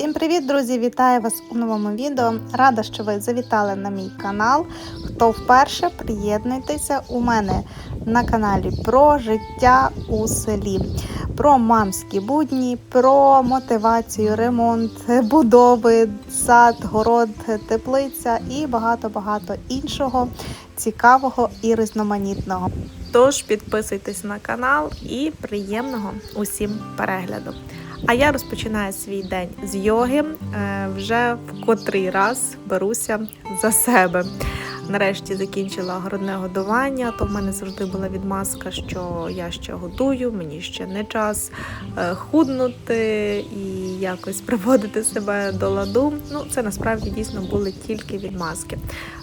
Всім привіт, друзі! Вітаю вас у новому відео. Рада, що ви завітали на мій канал. Хто вперше приєднуйтеся у мене на каналі про життя у селі, про мамські будні, про мотивацію, ремонт, будови, сад, город, теплиця і багато-багато іншого цікавого і різноманітного. Тож підписуйтесь на канал і приємного усім перегляду. А я розпочинаю свій день з йоги. Е, Вже в котрий раз беруся за себе. Нарешті закінчила грудне годування, то в мене завжди була відмазка, що я ще годую, мені ще не час е, худнути і якось приводити себе до ладу. Ну, це насправді дійсно були тільки відмазки.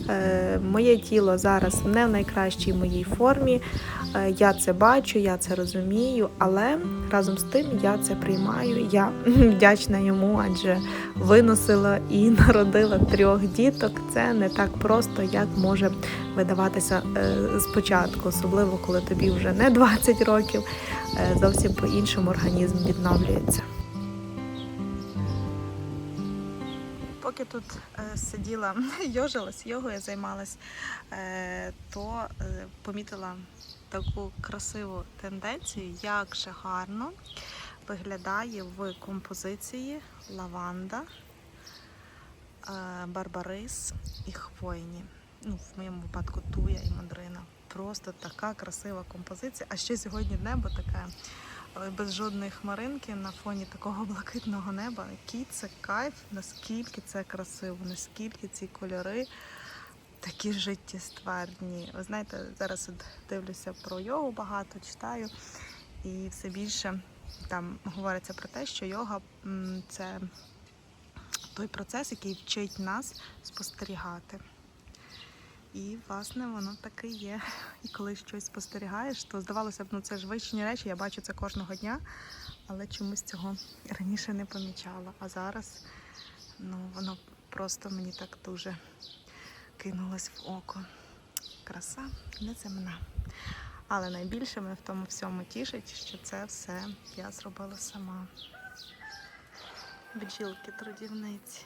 Е, Моє тіло зараз не в найкращій моїй формі. Е, Я це бачу, я це розумію, але разом з тим я це приймаю. Я вдячна йому, адже виносила і народила трьох діток. Це не так просто, як може видаватися е, спочатку, особливо коли тобі вже не 20 років, е, зовсім по-іншому організм відновлюється. Поки тут е, сиділа, йожилась, йогою займалась, то помітила таку красиву тенденцію, як же гарно виглядає в композиції лаванда, барбарис і хвойні. Ну, в моєму випадку туя і мандрина. Просто така красива композиція. А ще сьогодні небо таке але без жодної хмаринки на фоні такого блакитного неба. Який це кайф, наскільки це красиво, наскільки ці кольори такі життєстверні. Ви знаєте, зараз дивлюся про йогу багато, читаю, і все більше там говориться про те, що йога це той процес, який вчить нас спостерігати. І, власне, воно таке є. І коли щось спостерігаєш, то здавалося б, ну це ж вичні речі, я бачу це кожного дня, але чомусь цього раніше не помічала. А зараз ну, воно просто мені так дуже кинулось в око. Краса неземна. Але найбільше мене в тому всьому тішить, що це все я зробила сама. Бджілки трудівниці.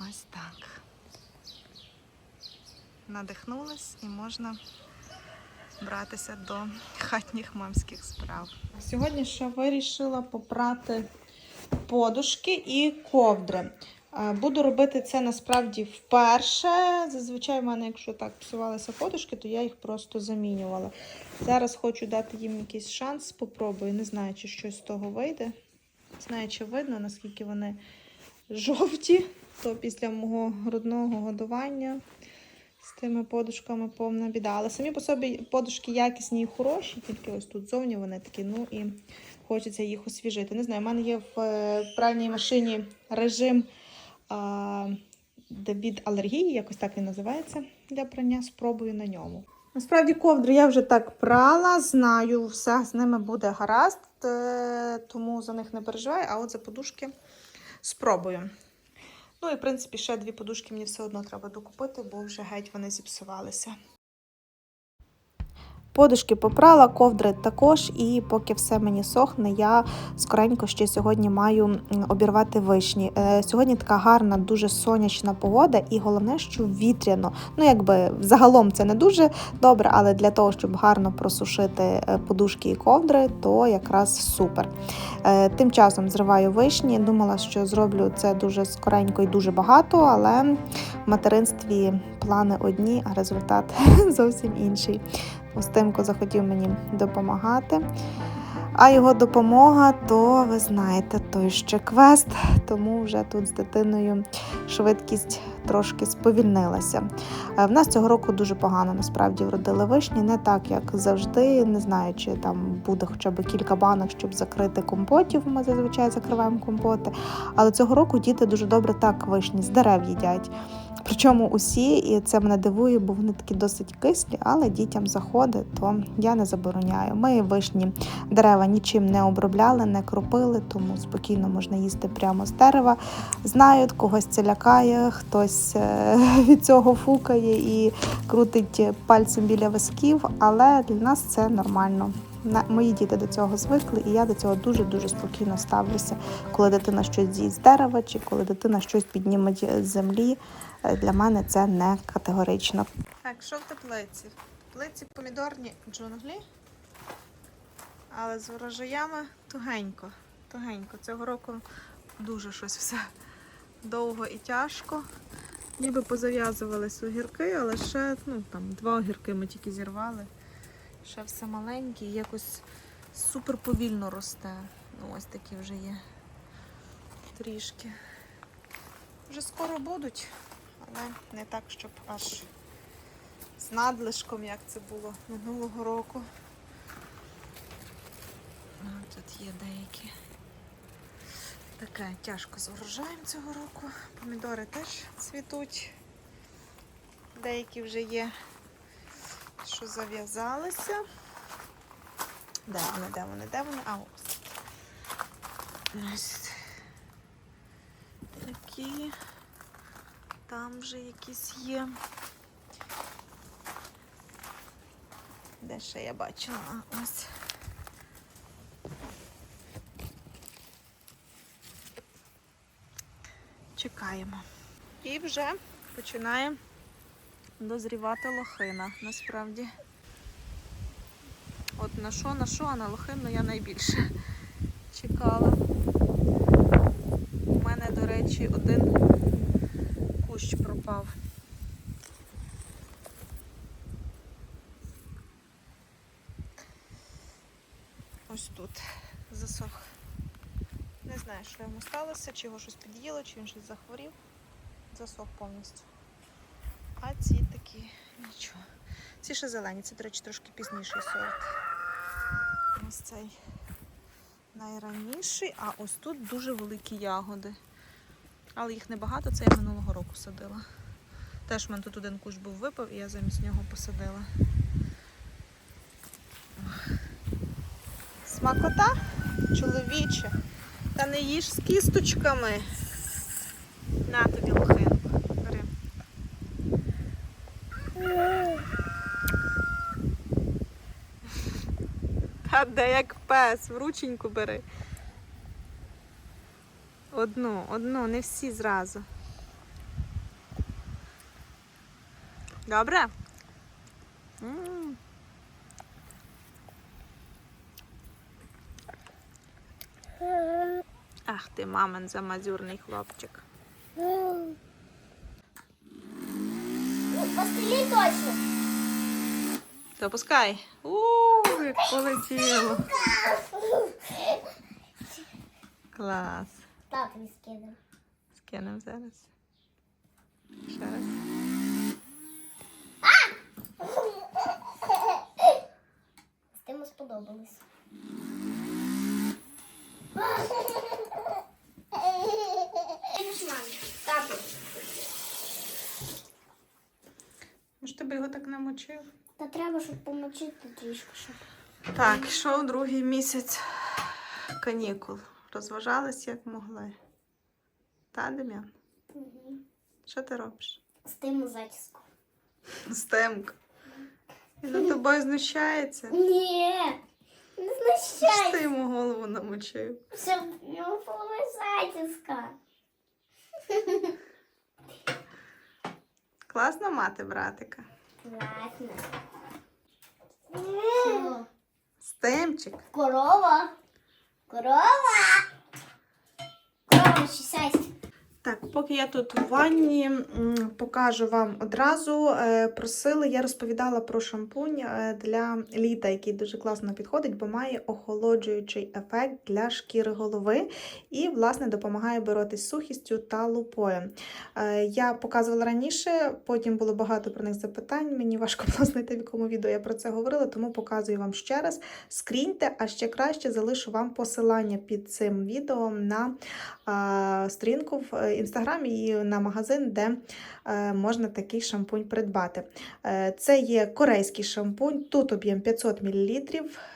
Ось так надихнулась і можна братися до хатніх мамських справ. Сьогодні ще вирішила попрати подушки і ковдри. Буду робити це насправді вперше. Зазвичай в мене, якщо так псувалися подушки, то я їх просто замінювала. Зараз хочу дати їм якийсь шанс, спробую. Не знаю, чи щось з того вийде. Не знаю, чи видно, наскільки вони жовті, то після мого грудного годування з тими подушками повна біда. Але самі по собі подушки якісні і хороші, тільки ось тут зовні вони такі, ну і хочеться їх освіжити. Не знаю, в мене є в е, пральній машині режим а, від алергії, якось так він називається для прання. Спробую на ньому. Насправді ковдри я вже так прала, знаю, все з ними буде гаразд, е, тому за них не переживаю, а от за подушки спробую. Ну і, в принципі, ще дві подушки мені все одно треба докупити, бо вже геть вони зіпсувалися. Подушки попрала, ковдри також, і поки все мені сохне, я скоренько ще сьогодні маю обірвати вишні. Е, Сьогодні така гарна, дуже сонячна погода, і головне, що вітряно. Ну, якби загалом це не дуже добре, але для того, щоб гарно просушити е, подушки і ковдри, то якраз супер. Е, Тим часом зриваю вишні. Думала, що зроблю це дуже скоренько і дуже багато, але в материнстві плани одні, а результат зовсім інший. Устимко захотів мені допомагати. А його допомога, то ви знаєте, той ще квест, тому вже тут з дитиною швидкість трошки сповільнилася. Е, В нас цього року дуже погано насправді вродили вишні, не так, як завжди. Не знаю, чи там буде хоча б кілька банок, щоб закрити компотів. Ми зазвичай закриваємо компоти. Але цього року діти дуже добре так вишні з дерев їдять. Причому усі, і це мене дивує, бо вони такі досить кислі, але дітям заходить, то я не забороняю. Ми вишні дерева нічим не обробляли, не кропили, тому спокійно можна їсти прямо з дерева. Знають, когось це лякає, хтось е, від цього фукає і крутить пальцем біля висків, але для нас це нормально. Мої діти до цього звикли, і я до цього дуже дуже спокійно ставлюся. Коли дитина щось з'їсть з дерева, чи коли дитина щось підніме з землі, е, для мене це не категорично. Так, що в теплиці? В теплиці помідорні джунглі, але з врожаями тугенько. Тугенько. Цього року дуже щось все довго і тяжко. Ніби позав'язувались огірки, але ще ну, там, два огірки ми тільки зірвали. Ще все маленьке і якось супер повільно росте. Ну, ось такі вже є трішки. Вже скоро будуть, але не так, щоб аж з надлишком, як це було минулого року. А, Тут є деякі. Таке тяжко з врожаєм цього року. Помідори теж цвітуть. Деякі вже є, що зав'язалися. Де вони, де вони, де вони? А ось. Ось. Такі. Там вже якісь є. Де ще я бачила? А, ось. Чекаємо. І вже починає дозрівати лохина, насправді. От на що, на що, а на лохину я найбільше чекала. У мене, до речі, один кущ пропав. Ось тут засох. Не знаю, що йому сталося, чи його щось під'їло, чи він щось захворів. Засох повністю. А ці такі нічого. Ці ще зелені, це, до речі, трошки пізніший сорт. Ось цей найраніший, а ось тут дуже великі ягоди. Але їх небагато, це я минулого року садила. Теж в мене тут один кущ був випав, і я замість нього посадила. Смакота чоловіче. Та не їж з кісточками. На тобі лохинку. Бери. Та де як пес, в рученьку бери. Одну, одну, не всі зразу. Добре? Ах ти, мамин замазюрний хлопчик. Постелі точно. Запускай. Ууу, як полетіло. Клас. Так, не скидав. Скинемо зараз. Ще раз. З тим сподобалось. Може, ти його так намочив? Та треба, щоб помочити трішки, щоб. Так, йшов другий місяць канікул. Розважались як могли. Та, Дем'ян? Що ти робиш? З тим зачіску. Стемка. Він над тобою знущається. Ні, не Що ж знущайся. ти йому голову намочив? Щоб в нього була зачіска. Класно мати братика. Ладно. Стемчик. Корова. Корова. Корова, чесайся. Так, поки я тут в ванні, покажу вам одразу. Е, Просили, я розповідала про шампунь е, для літа, який дуже класно підходить, бо має охолоджуючий ефект для шкіри голови і, власне, допомагає боротись з сухістю та лупою. Е, Я показувала раніше, потім було багато про них запитань. Мені важко було знайти, в якому відео я про це говорила, тому показую вам ще раз. Скріньте, а ще краще залишу вам посилання під цим відео на а, сторінку в інстаграмі і на магазин, де е, можна такий шампунь придбати. Е, Це є корейський шампунь, тут об'єм 500 мл.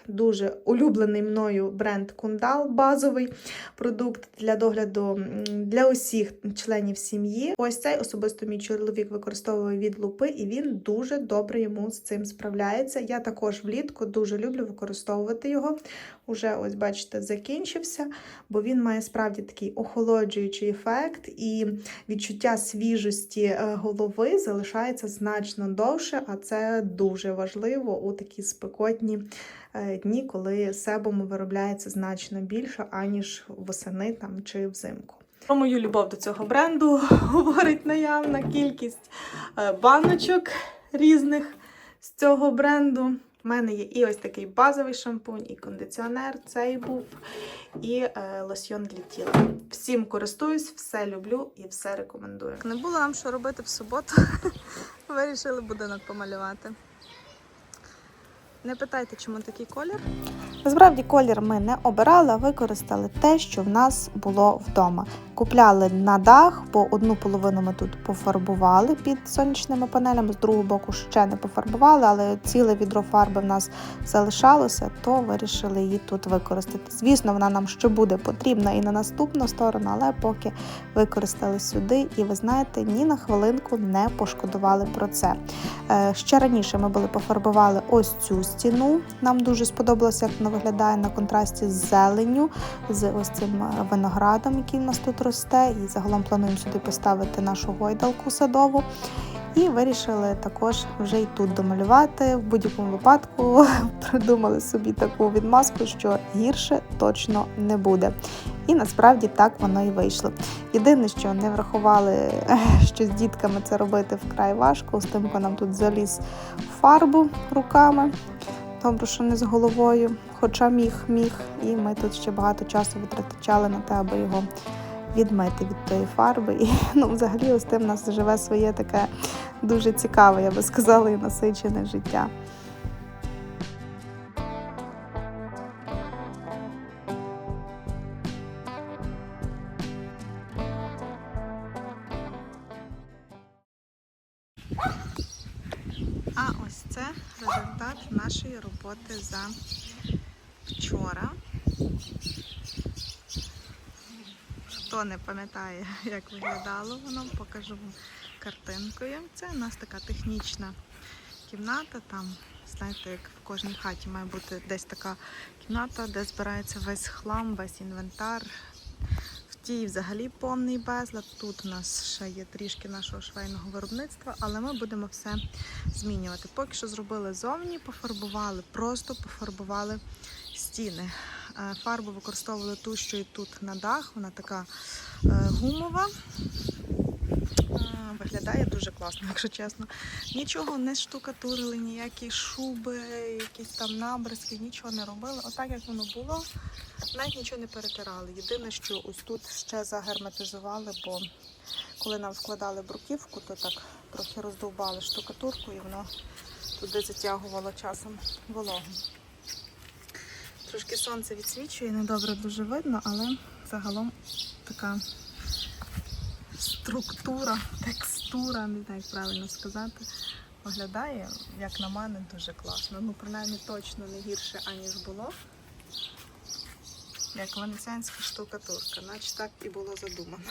Дуже улюблений мною бренд Кундал, базовий продукт для догляду для усіх членів сім'ї. Ось цей особисто мій чоловік використовує від лупи, і він дуже добре йому з цим справляється. Я також влітку дуже люблю використовувати його. Уже ось бачите, закінчився, бо він має справді такий охолоджуючий ефект, і відчуття свіжості е, голови залишається значно довше, а це дуже важливо у такі спекотні е, дні, коли себому виробляється значно більше, аніж восени там чи взимку. Про мою любов до цього бренду говорить наявна кількість е, баночок різних з цього бренду. У мене є і ось такий базовий шампунь, і кондиціонер, цей був, і е, лосьйон для тіла. Всім користуюсь, все люблю і все рекомендую. Не було нам що робити в суботу. Вирішили будинок помалювати. Не питайте, чому такий колір. Насправді колір ми не обирали, а використали те, що в нас було вдома. Купляли на дах, бо одну половину ми тут пофарбували під сонячними панелями, з другого боку ще не пофарбували, але ціле відро фарби в нас залишалося, то вирішили її тут використати. Звісно, вона нам ще буде потрібна і на наступну сторону, але поки використали сюди, і ви знаєте, ні на хвилинку не пошкодували про це. Е, Ще раніше ми були пофарбували ось цю стіну. Нам дуже сподобалося, як виглядає на контрасті з зеленню, з ось цим е, виноградом, який у нас тут росте. І загалом плануємо сюди поставити нашу гойдалку садову. І вирішили також вже й тут домалювати. В будь-якому випадку придумали собі таку відмазку, що гірше точно не буде. І насправді так воно і вийшло. Єдине, що не врахували, що з дітками це робити вкрай важко. Устимко нам тут заліз фарбу руками. Добре, що не з головою, хоча міг, міг. І ми тут ще багато часу витрачали на те, аби його відмити від тої фарби. І ну, взагалі, ось тим у нас живе своє таке дуже цікаве, я би сказала, і насичене життя. Результат нашої роботи за вчора. Хто не пам'ятає, як виглядало воно, покажу вам картинкою. Це у нас така технічна кімната. Там, знаєте, як в кожній хаті має бути десь така кімната, де збирається весь хлам, весь інвентар. Тій взагалі повний безлад. Тут у нас ще є трішки нашого швейного виробництва, але ми будемо все змінювати. Поки що зробили зовні, пофарбували, просто пофарбували стіни. Е, Фарбу використовували ту, що і тут на дах. Вона така е, гумова. Виглядає дуже класно, якщо чесно. Нічого не штукатурили, ніякі шуби, якісь там набризки, нічого не робили. Отак як воно було, навіть нічого не перетирали. Єдине, що ось тут ще загерметизували, бо коли нам вкладали бруківку, то так трохи роздовбали штукатурку і воно туди затягувало часом вологу. Трошки сонце відсвічує, недобре дуже видно, але загалом така структура, текстура, не знаю, як правильно сказати, виглядає, як на мене, дуже класно. Ну, принаймні точно не гірше, аніж було. Як венеціанська штукатурка, наче так і було задумано.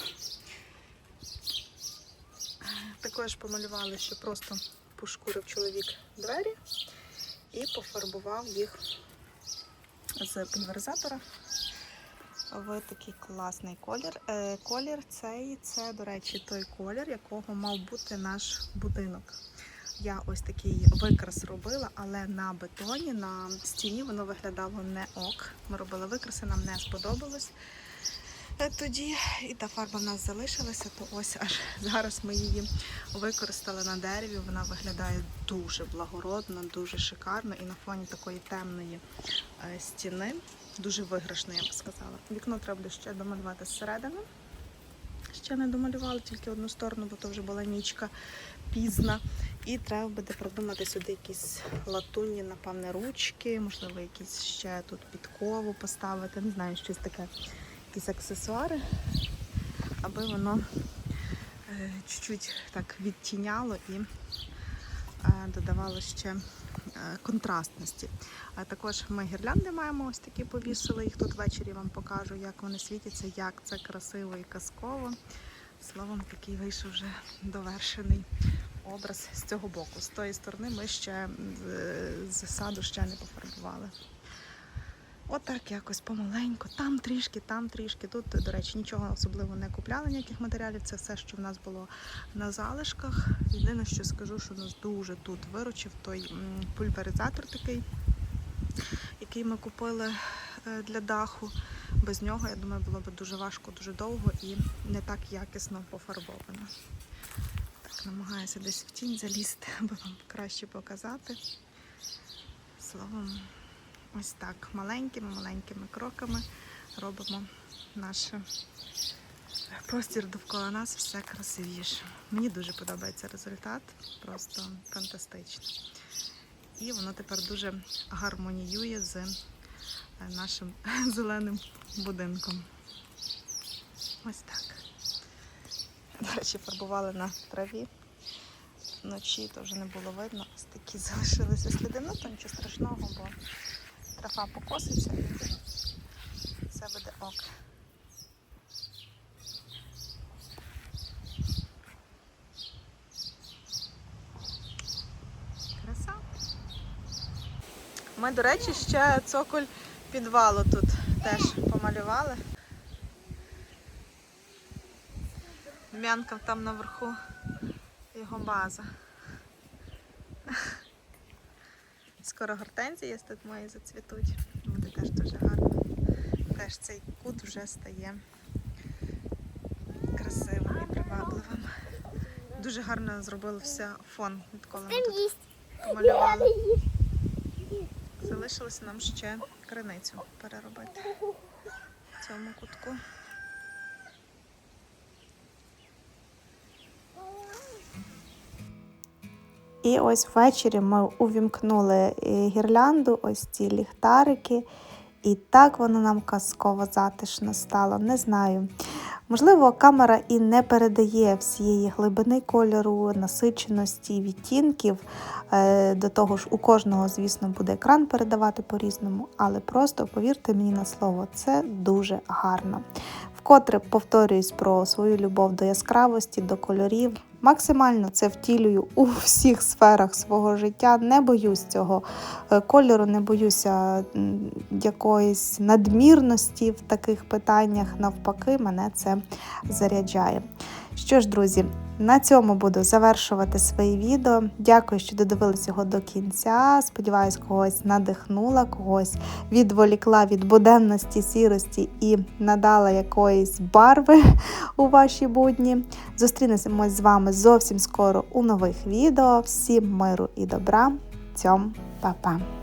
Також помалювали, що просто пошкурив чоловік двері і пофарбував їх з пульверизатора в такий класний колір. Е, колір цей це, до речі, той колір, якого мав бути наш будинок. Я ось такий викрас робила, але на бетоні, на стіні воно виглядало не ок. Ми робили викраси, нам не сподобалось. Е, Тоді і та фарба в нас залишилася, то ось аж зараз ми її використали на дереві. Вона виглядає дуже благородно, дуже шикарно і на фоні такої темної е, стіни. Дуже виграшно, я б сказала. Вікно треба ще домалювати зсередини. Ще не домалювали тільки одну сторону, бо то вже була нічка пізна. І треба буде продумати сюди якісь латунні, напевне, ручки, можливо, якісь ще тут підкову поставити. Не знаю, щось таке, якісь аксесуари. аби воно е, чуть-чуть так відтіняло і е, додавало ще е, контрастності. А також ми гірлянди маємо ось такі повісили. Їх тут ввечері вам покажу, як вони світяться, як це красиво і казково. Словом, такий вийшов вже довершений образ з цього боку. З тої сторони ми ще з, саду ще не пофарбували. Отак якось помаленьку. Там трішки, там трішки. Тут, до речі, нічого особливо не купляли, ніяких матеріалів. Це все, що в нас було на залишках. Єдине, що скажу, що нас дуже тут виручив той пульверизатор такий, який ми купили е, для даху. Без нього, я думаю, було б дуже важко, дуже довго і не так якісно пофарбовано. Так, намагаюся десь в тінь залізти, аби вам краще показати. Словом, ось так маленькими-маленькими кроками робимо наш простір довкола нас все красивіше. Мені дуже подобається результат, просто фантастично. І воно тепер дуже гармоніює з е, нашим зеленим будинком. Ось так. До речі, фарбували на траві. Вночі вже не було видно. Ось такі залишилися сліди. Ну, то нічого страшного, бо трава покоситься все буде ок. Краса. Ми, до речі, ще цоколь підвалу тут теж помалювали. М'янка там наверху його база. Скоро гортензії тут мої зацвітуть. Буде теж дуже гарно. Теж цей кут вже стає красивим і привабливим. Дуже гарно зробили все фон, відколи ми тут помалювали. Залишилося нам ще криницю переробити в цьому кутку. І ось ввечері ми увімкнули е, гірлянду, ось ці ліхтарики. І так воно нам казково затишно стало. Не знаю. Можливо, камера і не передає всієї глибини кольору, насиченості, відтінків. Е, До того ж, у кожного, звісно, буде екран передавати по-різному, але просто повірте мені на слово, це дуже гарно. Вкотре повторююсь про свою любов до яскравості, до кольорів. Максимально це втілюю у всіх сферах свого життя. Не боюсь цього е, кольору, не боюся якоїсь надмірності в таких питаннях. Навпаки, мене це заряджає. Що ж, друзі, на цьому буду завершувати своє відео. Дякую, що додивилися його до кінця. Сподіваюсь, когось надихнула, когось відволікла від буденності, сірості і надала якоїсь барви у ваші будні. Зустрінемось з вами зовсім скоро у нових відео. Всім миру і добра. Цьом, па-па!